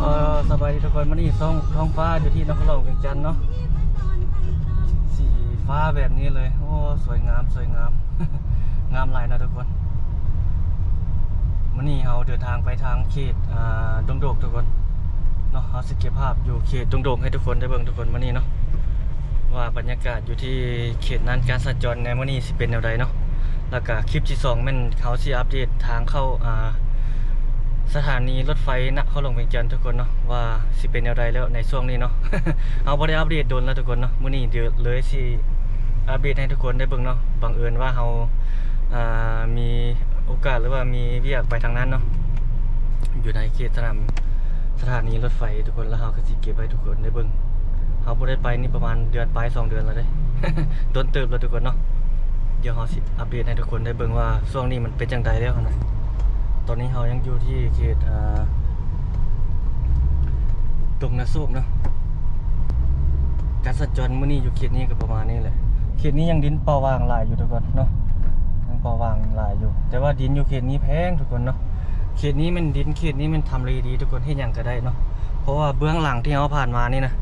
เออสบายดีทุกคนมานี่ท้องท้องฟ้าอยู่ที่นครหลวงเวียงจันทน์เนาะสีฟ้าแบบนี้เลย โอ้สวยงามสวยงาม งามหลายนะทุกคนมานี่เราเดินทางไปทางเขตอ่าดงโดกทุกคนเนาะเราสเก็บภาพอยู่เขตดงโดกให้ทุกคนได้เบิ่งทุกคนมานี่เนาะว่าบรรยากาศอยู่ที่เขตนั้นการสัญจรในมื้อนี้สิเป็นแนวใดเนาะแล้วก็คลิปที่สองแม่นเขาสิอัปเดตทางเข้าอ่า สถานีรถไฟนครหลงเวียงจันทน์ทุกคนเนาะว่าสิเป็นแนวใดแล้วในช่วงนี้เนาะ เอาบ่ได้อัปเดตโดนแล้วทุกคนเนาะมื้อนี้เดี๋ยวเลยสิอัปเดตให้ทุกคนได้เบิ่งเนาะบังเอิญว่าเฮาอ่ามีโอกาสหรือว่ามีเวียกไปทางนั้นเนาะอยู่ในเขตสนามสถานีรถไฟทุกคนแล้วเฮาก็สิเก็บไว้ทุกคนได้เบิ่งเฮาบ่ได้ไปนี่ประมาณเดือนปลายสองเดือนแล้วเด้ โดนเติบแล้วทุกคนเนาะเดี๋ยวเฮาสิอัปเดตให้ทุกคนได้เบิ่งว่าช่วงนี้มันเป็นจังไดแล้วนะ ตอนนี้เรายังอยู่ที่เขตอ่าตรงนาสูบเนาะการสัญจรมื้อนี้อยู่เขตนี้ก็ประมาณนี้แหละ เขตนี้ยังดินเปล่าวางหลายอยู่ทุกคนเนาะยังเปล่าวางหลายอยู่ แต่ว่าดินอยู่เขตนี้แพงทุกคนเนาะ เขตนี้มันดินเขตนี้มันทำเลดีทุกคนที่ยังก็ได้เนาะ เพราะว่าเบื้องหลังที่เราผ่านมานี่นะ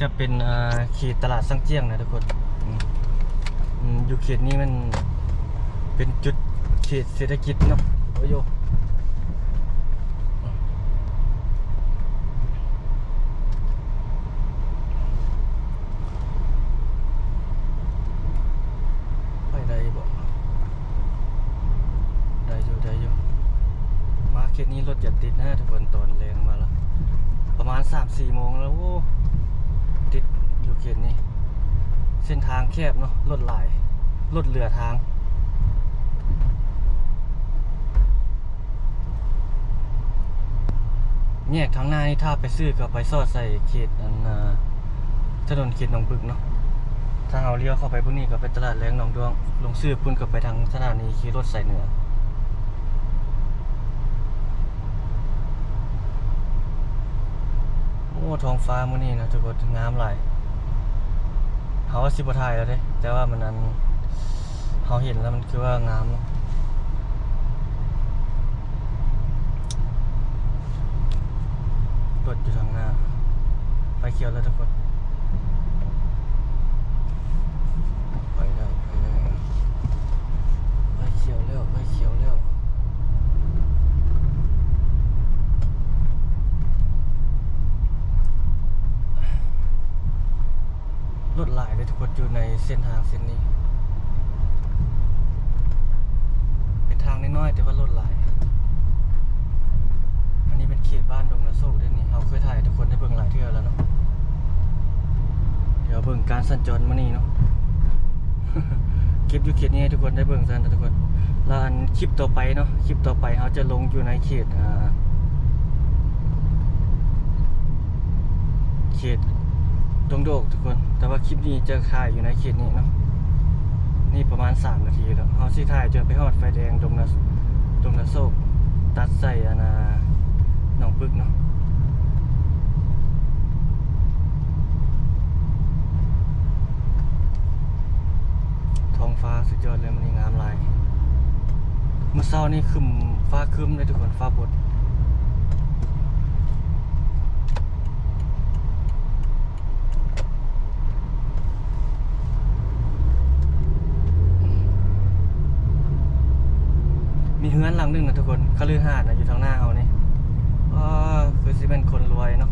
จะเป็นอ่าเขตตลาดสังเจียงนะทุกคนอืมอืมอยู่เขตนี้มันเป็นจุดเขตเศรษฐกิจเนาะโอ้ยโย ไปได้บ่ได้อยู่ได้อยู่ มาเขตนี้ร ถอย่าติดนะทุกคนตอนแรงมาแล้ว ประมาณ 3-4โมงแล้วโอ้ติดอยู่เขตนี้ เส้นทางแคบเนาะรถหลายรถเหลือทางแยกทางหน้านี่ถ้าไปซื้อก็ไปซอดใส่เขตอันถนนเขตหนองบึกเนาะถ้าเอาเลี้ยวเข้าไปพวกนี้ก็ไปตลาดแรงหนองดวง ลงซื้อพุ่นก็ไปทางสถานีขี่รถใส่เหนือ โองฟ้ามื้อนี้นะทุกคนงามหลายเฮาว่าสิบ่ถ่ายแล้วเด้แต่ว่ามันนั้นเฮาเห็นแล้วมันคือว่างามเนาะรถอยู่ทางหน้า ไฟเขียวแล้วทุกคน ไปได้ไปได้ไฟเขียวแล้วไฟเขียวแล้ว รถหลายเลยทุกคนอยู่ในเส้นทางเส้นนี้ เป็นทางน้อยๆแต่ว่ารถหลาย อันนี้เป็นเขตบ้านดงนาโซกด้วยนี่เราเคยถ่ายทุกคนได้เบิ่งหลายเทื่อแล้วเนาะเดี๋ยวเบิ่งการสัญจรมานี่เนาะคลิปอยู่เขตนี้ทุกคนได้เบิ่งกันทุกคนแล้วอันคลิปต่อไปเนาะคลิปต่อไปเขาจะลงอยู่ในเขตอ่าเขต ดงโดกทุกคน แต่ว่าคลิปนี้จะถ่ายอยู่ในเขตนี้เนาะ นี่ประมาณ 3 นาทีแล้วเขาสิถ่ายจนไปฮอดไฟแดงดงนาดงนาโซก ตัดใส่อานาหนองปึกเนาะท้องฟ้าสุดยอดเลยมันงามลาย เมื่อเช้านี่คึมฟ้าคึมเลยทุกคนฟ้าบด มีเฮือนหลังหนึ่งนะทุกคนคฤหาสน์นะอยู่ทางหน้าเฮานี่อ๋อคือสิเป็นคนรวยเนาะ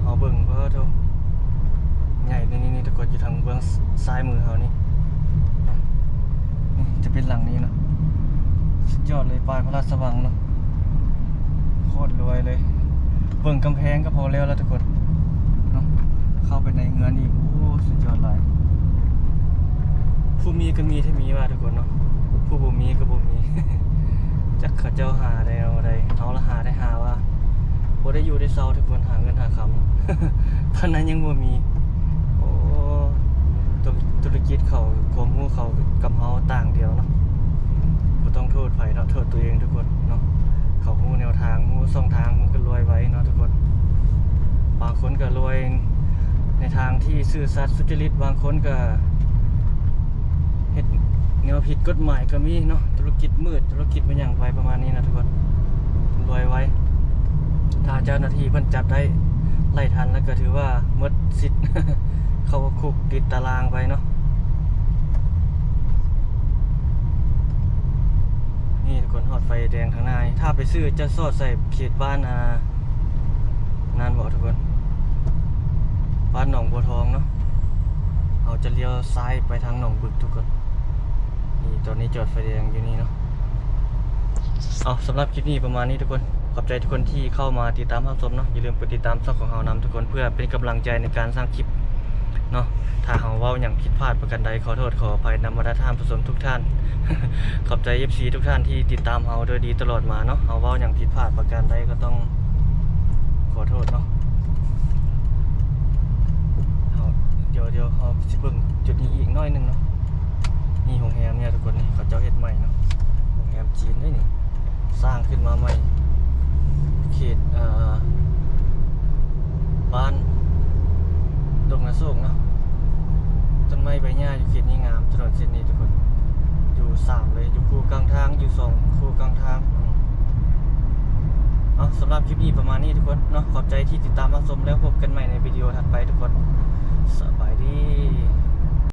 เฮาเบิ่งเพิ่นโทใหญ่นี่นี่นี่ทุกคนอยู่ทางเบื้องซ้ายมือเฮานี่นี่จะเป็นหลังนี้เนาะสุดยอดเลยปลายพระราชวังเนาะโคตรรวยเลย เบิ่งกำแพงก็พอแล้วแล้วทุกคนเนาะเข้าไปในเฮือนอีกโอ้สุดยอดหลยผู้มีก็มีที่มีว่าทุกคนเนาะ ผู้บ่มีก็บ่มีจักเขาเจ้าหาได้เอาได้เอาละหาได้หาว่าบ่ได้อยู่ได้เซาทุกคนหาเงินหาคำเท่านั้นยังบ่มี โอ้ธุธุรกิจเขาความรู้เขากับเฮาต่างเดียวเนาะบ่ต้องโทษไผเนาะโทษตัวเองทุกคนเนาะเขารู้แนวทางรู้ช่องทางมันก็รวยไว้เนาะทุกคน บางคนก็รวยในทางที่ซื่อสัตย์สุจริตบางคนก็ นวผิดกฎหมายก็มีเนาะธุรกิจมืดธุรกิจเป็นอย่างไรประมาณนี้นะทุกคนรวยไว้ ถ้าเจ้าหน้าที่เพิ่นจับได้ไล่ทันแล้วก็ถือว่าหมดสิทธิ์เข้าคุกติดตารางไปเนาะนี่ทุกคนหอดไฟแดงทางหน้านี่ถ้าไปซื้อจะสอดใส่เขตบ้านอานานบอกทุกคนบ้านหนองบัวทองเนาะเราจะเลี้ยวซ้ายไปทางหนองบึกทุกคน นี่ตอนนี้จอดไฟแดงอยู่นี่เนาะเอาสำหรับคลิปนี้ประมาณนี้ทุกคนขอบใจทุกคนที่เข้ามาติดตามรับชมเนาะอย่าลืมกดติดตามช่องของเรานำทุกคนเพื่อเป็นกำลังใจในการสร้างคลิปเนาะถ้าเราเว้าอย่างผิดพลาดประการใดขอโทษขออภัยนำมาท่านผู้ชมทุกท่าน ขอบใจ FC ทุกท่านที่ติดตามเราโดยดีตลอดมาเนาะเราเว้าอย่างผิดพลาดประการใดก็ต้องขอโทษเนาะเดี๋ยวเดี๋ยวเขาสิเบิ่งจุดนี้อีกน้อยหนึงเนาะ งแรมเนี่ยทุกคนนี่เขาเจ้าเฮ็ดใหม่เนาะโรงแรมจีนด้วยนี่ สร้างขึ้นมาใหม่ เขตบ้านดงนาโศกเนาะต้นไม้ใบหญ้าอยู่เขตนี้งามถนนเส้นนี้ทุกคน อยู่สามเลยอยู่คู่กลางทางอยู่สองคู่กลางทางอืมเอาสำหรับคลิปนี้ประมาณนี้ทุกคนเนาะขอบใจที่ติดตามรับชมแล้วพบกันใหม่ในวิดีโอถัดไปทุกคนสบายดี